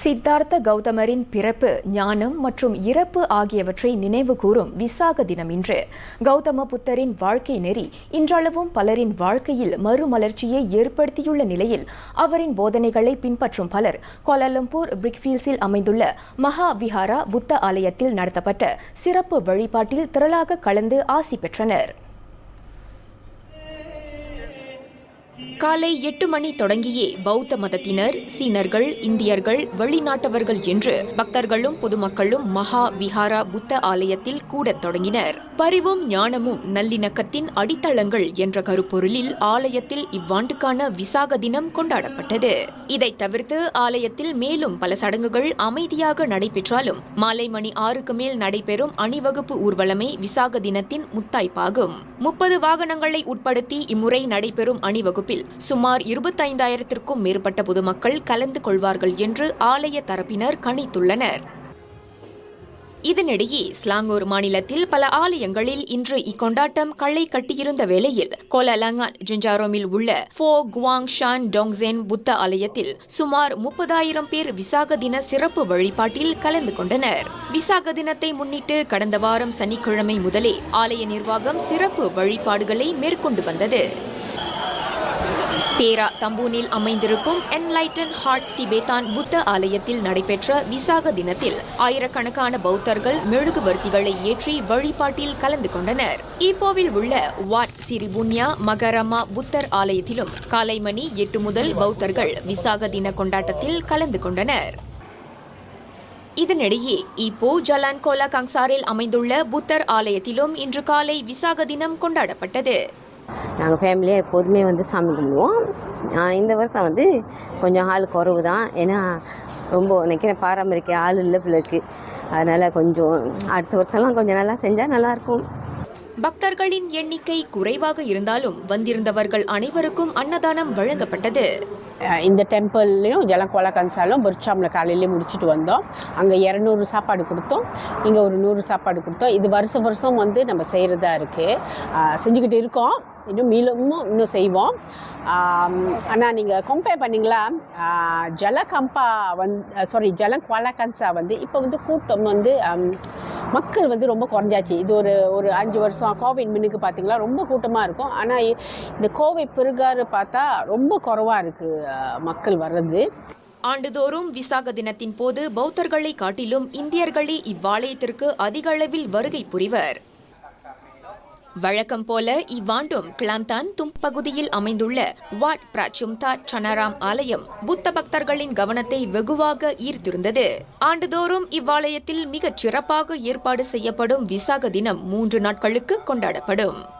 சித்தார்த்த கௌதமரின் பிறப்பு ஞானம் மற்றும் இறப்பு ஆகியவற்றை நினைவு கூறும் விசாக தினம் இன்று. கௌதம புத்தரின் வாழ்க்கை நெறி இன்றளவும் பலரின் வாழ்க்கையில் மறுமலர்ச்சியை ஏற்படுத்தியுள்ள நிலையில் அவரின் போதனைகளை பின்பற்றும் பலர் கோலாலம்பூர் பிரிக்ஃபீல்ஸில் அமைந்துள்ள மகா விஹாரா புத்த ஆலயத்தில் நடத்தப்பட்ட சிறப்பு வழிபாட்டில் திரளாக கலந்து ஆசி பெற்றனர். காலை எட்டு மணி தொடங்கியே பௌத்த மதத்தினர் சீனர்கள் இந்தியர்கள் வெளிநாட்டவர்கள் என்று பக்தர்களும் பொதுமக்களும் மகா விஹாரா புத்த ஆலயத்தில் கூடத் தொடங்கினர். பரிவும் ஞானமும் நல்லிணக்கத்தின் அடித்தளங்கள் என்ற கருப்பொருளில் ஆலயத்தில் இவ்வாண்டுக்கான விசாக தினம் கொண்டாடப்பட்டது. இதைத் தவிர்த்து ஆலயத்தில் மேலும் பல சடங்குகள் அமைதியாக நடைபெற்றாலும் மாலை மணி ஆறுக்கு மேல் நடைபெறும் அணிவகுப்பு ஊர்வலமே விசாக தினத்தின் முத்தாய்ப்பாகும். முப்பது வாகனங்களை உட்படுத்தி இம்முறை நடைபெறும் அணிவகுப்பில் சுமார் இருபத்தைந்தாயிரத்திற்கும் மேற்பட்ட பொதுமக்கள் கலந்து கொள்வார்கள் என்று ஆலய தரப்பினர் கணித்துள்ளனர். இதனிடையே ஸ்லாங்கூர் மாநிலத்தில் பல ஆலயங்களில் இன்று இக்கொண்டாட்டம் களை கட்டியிருந்த வேளையில் கோலலங்கான் ஜிஞ்சாரோமில் உள்ள ஃபோ குவாங் ஷான் டோங்ஸென் புத்த ஆலயத்தில் சுமார் முப்பதாயிரம் பேர் விசாக தின சிறப்பு வழிபாட்டில் கலந்து கொண்டனர். விசாக தினத்தை முன்னிட்டு கடந்த வாரம் சனிக்கிழமை முதலே ஆலய நிர்வாகம் சிறப்பு வழிபாடுகளை மேற்கொண்டு வந்தது. பேரா தம்பூனில் அமைந்திருக்கும் என்லைட்டன் ஹார்ட் திபேதான் புத்த ஆலயத்தில் நடைபெற்ற விசாக தினத்தில் ஆயிரக்கணக்கான பௌத்தர்கள் மெழுகுவர்த்திகளை ஏற்றி வழிபாட்டில் கலந்து கொண்டனர். ஈப்போவில் உள்ள வாட் சிரிபுன்யா மகரமா புத்தர் ஆலயத்திலும் காலை மணி எட்டு முதல் பௌத்தர்கள் விசாக தின கொண்டாட்டத்தில் கலந்து கொண்டனர். இதனிடையே இப்போ ஜலான் கோலா கங்சாரில் அமைந்துள்ள புத்தர் ஆலயத்திலும் இன்று காலை விசாக தினம் கொண்டாடப்பட்டது. நாங்கள் ஃபேமிலியாக எப்போதுமே வந்து சாமி கும்பிடுவோம். இந்த வருஷம் வந்து கொஞ்சம் ஆள் குறவு தான் ஏன்னா ரொம்ப நினைக்கிறேன் பாரம்பரிய ஆள் இல்லை பிள்ளைக்கு அதனால் கொஞ்சம் அடுத்த வருஷம்லாம் கொஞ்சம் நல்லா செஞ்சால் நல்லாயிருக்கும் பக்தர்களின் எண்ணிக்கை குறைவாக இருந்தாலும் வந்திருந்தவர்கள் அனைவருக்கும் அன்னதானம் வழங்கப்பட்டது. இந்த டெம்பிள்லையும் ஜலக்கோலா கன்சாலும் பொர்ச்சாமில் காலையிலே முடிச்சுட்டு வந்தோம். அங்கே இரநூறு சாப்பாடு கொடுத்தோம். இங்கே ஒரு நூறு சாப்பாடு கொடுத்தோம். இது வருஷம் வருஷம் வந்து நம்ம செய்கிறதா இருக்குது செஞ்சுக்கிட்டு இருக்கோம். இன்னும் மீளமும் இன்னும் செய்வோம். ஆனால் நீங்கள் கம்பேர் பண்ணிங்களா? ஜலகம்பா வந் சாரி ஜல குவாலகன்சா வந்து இப்போ வந்து கூட்டம் வந்து மக்கள் வந்து ரொம்ப குறைஞ்சாச்சு. இது ஒரு ஒரு அஞ்சு வருஷம் கோவிட் மின்னுக்கு பார்த்தீங்களா ரொம்ப கூட்டமாக இருக்கும். ஆனால் இந்த கோவை பெருகாறு பார்த்தா ரொம்ப குறைவாக இருக்குது மக்கள் வர்றது. ஆண்டுதோறும் விசாக தினத்தின் போது பௌத்தர்களை காட்டிலும் இந்தியர்களே இவ்வாலயத்திற்கு அதிக அளவில் வருகை புரிவர். வழக்கம் போல இவ்வாண்டும் கிளாந்தான் தும் பகுதியில் அமைந்துள்ள வாட் பிராச்சும்தா சனராம் ஆலயம் புத்த பக்தர்களின் கவனத்தை வெகுவாக ஈர்த்திருந்தது. ஆண்டுதோறும் இவ்வாலயத்தில் மிகச் சிறப்பாக ஏற்பாடு செய்யப்படும் விசாக தினம் மூன்று நாட்களுக்கு கொண்டாடப்படும்.